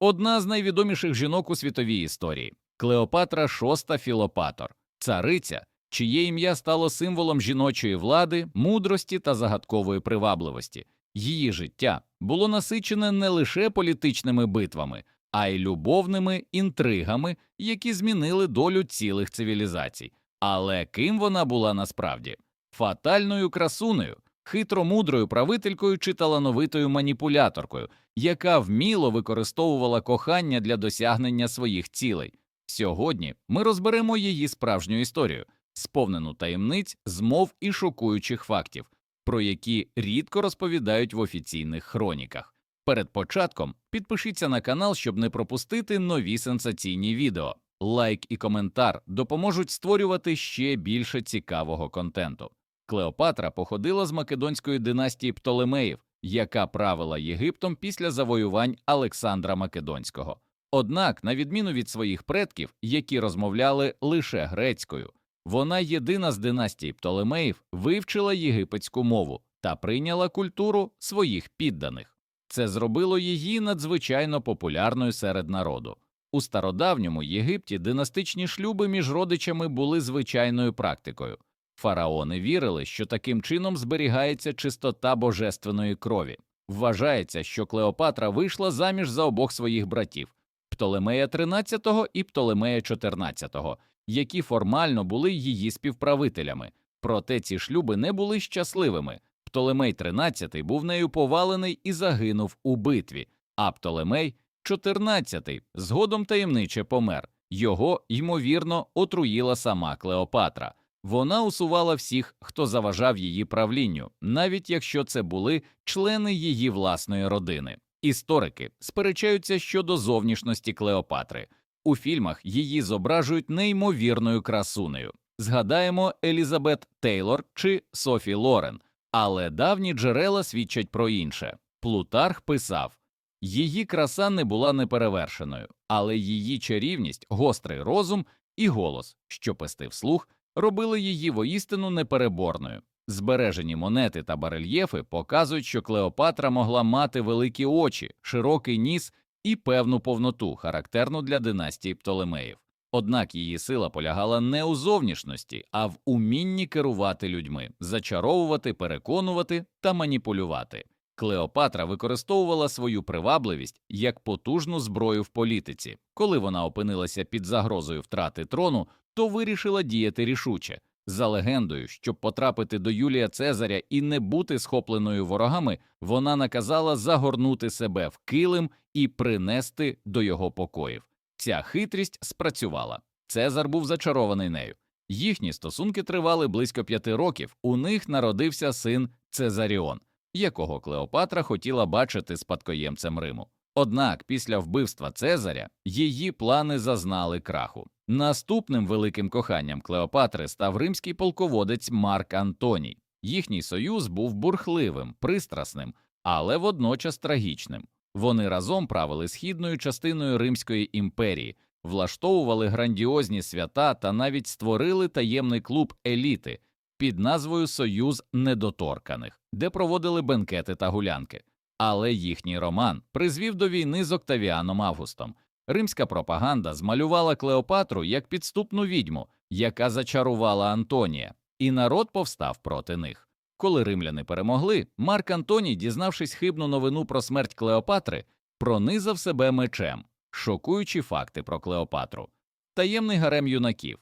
одна з найвідоміших жінок у світовій історії Клеопатра VI Філопатор, цариця, чиє ім'я стало символом жіночої влади, мудрості та загадкової привабливості. Її життя було насичене не лише політичними битвами, а й любовними інтригами, які змінили долю цілих цивілізацій. Але ким вона була насправді? Фатальною красунею, хитромудрою правителькою чи талановитою маніпуляторкою, яка вміло використовувала кохання для досягнення своїх цілей. Сьогодні ми розберемо її справжню історію, сповнену таємниць, змов і шокуючих фактів, про які рідко розповідають в офіційних хроніках. Перед початком підпишіться на канал, щоб не пропустити нові сенсаційні відео. Лайк і коментар допоможуть створювати ще більше цікавого контенту. Клеопатра походила з македонської династії Птолемеїв, яка правила Єгиптом після завоювань Олександра Македонського. Однак, на відміну від своїх предків, які розмовляли лише грецькою, вона єдина з династії Птолемеїв вивчила єгипетську мову та прийняла культуру своїх підданих. Це зробило її надзвичайно популярною серед народу. У стародавньому Єгипті династичні шлюби між родичами були звичайною практикою. Фараони вірили, що таким чином зберігається чистота божественної крові. Вважається, що Клеопатра вийшла заміж за обох своїх братів Птолемея XIII і Птолемея XIV, які формально були її співправителями. Проте ці шлюби не були щасливими. Птолемей XIII був нею повалений і загинув у битві, а Птолемей XIV згодом таємниче помер. Його, ймовірно, отруїла сама Клеопатра. Вона усувала всіх, хто заважав її правлінню, навіть якщо це були члени її власної родини. Історики сперечаються щодо зовнішності Клеопатри. У фільмах її зображують неймовірною красунею. Згадаємо Елізабет Тейлор чи Софі Лорен, але давні джерела свідчать про інше. Плутарх писав її краса не була неперевершеною, але її чарівність, гострий розум і голос, що пестив слух, робили її воістину непереборною. Збережені монети та барельєфи показують, що Клеопатра могла мати великі очі, широкий ніс і певну повноту, характерну для династії Птолемеїв. Однак її сила полягала не у зовнішності, а в умінні керувати людьми, зачаровувати, переконувати та маніпулювати. Клеопатра використовувала свою привабливість як потужну зброю в політиці. Коли вона опинилася під загрозою втрати трону, то вирішила діяти рішуче. За легендою, щоб потрапити до Юлія Цезаря і не бути схопленою ворогами, вона наказала загорнути себе в килим і принести до його покоїв. Ця хитрість спрацювала. Цезар був зачарований нею. Їхні стосунки тривали близько п'яти років. У них народився син Цезаріон, якого Клеопатра хотіла бачити спадкоємцем Риму. Однак після вбивства Цезаря її плани зазнали краху. Наступним великим коханням Клеопатри став римський полководець Марк Антоній. Їхній союз був бурхливим, пристрасним, але водночас трагічним. Вони разом правили східною частиною Римської імперії, влаштовували грандіозні свята та навіть створили таємний клуб еліти під назвою Союз недоторканих, де проводили бенкети та гулянки. Але їхній роман призвів до війни з Октавіаном Августом. Римська пропаганда змалювала Клеопатру як підступну відьму, яка зачарувала Антонія, і народ повстав проти них. Коли римляни перемогли, Марк Антоній, дізнавшись хибну новину про смерть Клеопатри, пронизав себе мечем, шокуючи факти про Клеопатру. Таємний гарем юнаків.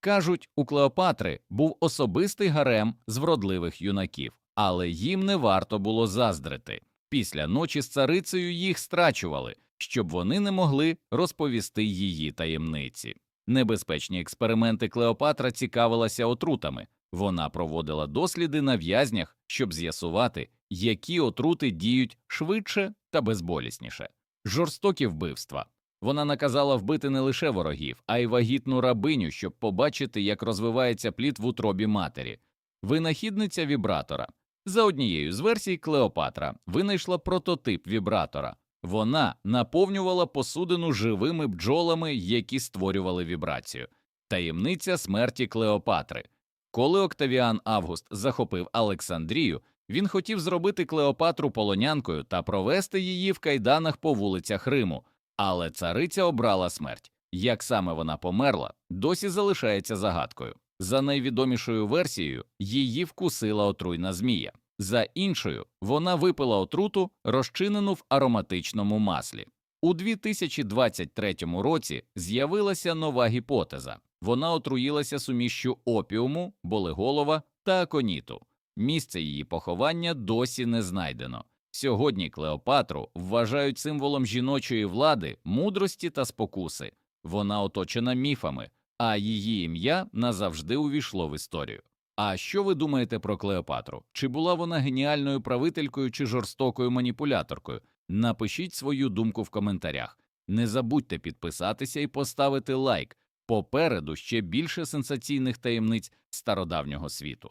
Кажуть, у Клеопатри був особистий гарем з вродливих юнаків, але їм не варто було заздрити. Після ночі з царицею їх страчували, щоб вони не могли розповісти її таємниці. Небезпечні експерименти Клеопатра цікавилася отрутами. Вона проводила досліди на в'язнях, щоб з'ясувати, які отрути діють швидше та безболісніше. Жорстокі вбивства. Вона наказала вбити не лише ворогів, а й вагітну рабиню, щоб побачити, як розвивається плід в утробі матері. Винахідниця вібратора. За однією з версій, Клеопатра винайшла прототип вібратора. Вона наповнювала посудину живими бджолами, які створювали вібрацію. Таємниця смерті Клеопатри. Коли Октавіан Август захопив Олександрію, він хотів зробити Клеопатру полонянкою та провести її в кайданах по вулицях Риму. Але цариця обрала смерть. Як саме вона померла, досі залишається загадкою. За найвідомішою версією, її вкусила отруйна змія. За іншою, вона випила отруту, розчинену в ароматичному маслі. У 2023 році з'явилася нова гіпотеза. Вона отруїлася сумішчю опіуму, болеголова та аконіту. Місце її поховання досі не знайдено. Сьогодні Клеопатру вважають символом жіночої влади, мудрості та спокуси. Вона оточена міфами, а її ім'я назавжди увійшло в історію. А що ви думаєте про Клеопатру? Чи була вона геніальною правителькою чи жорстокою маніпуляторкою? Напишіть свою думку в коментарях. Не забудьте підписатися і поставити лайк. Попереду ще більше сенсаційних таємниць стародавнього світу.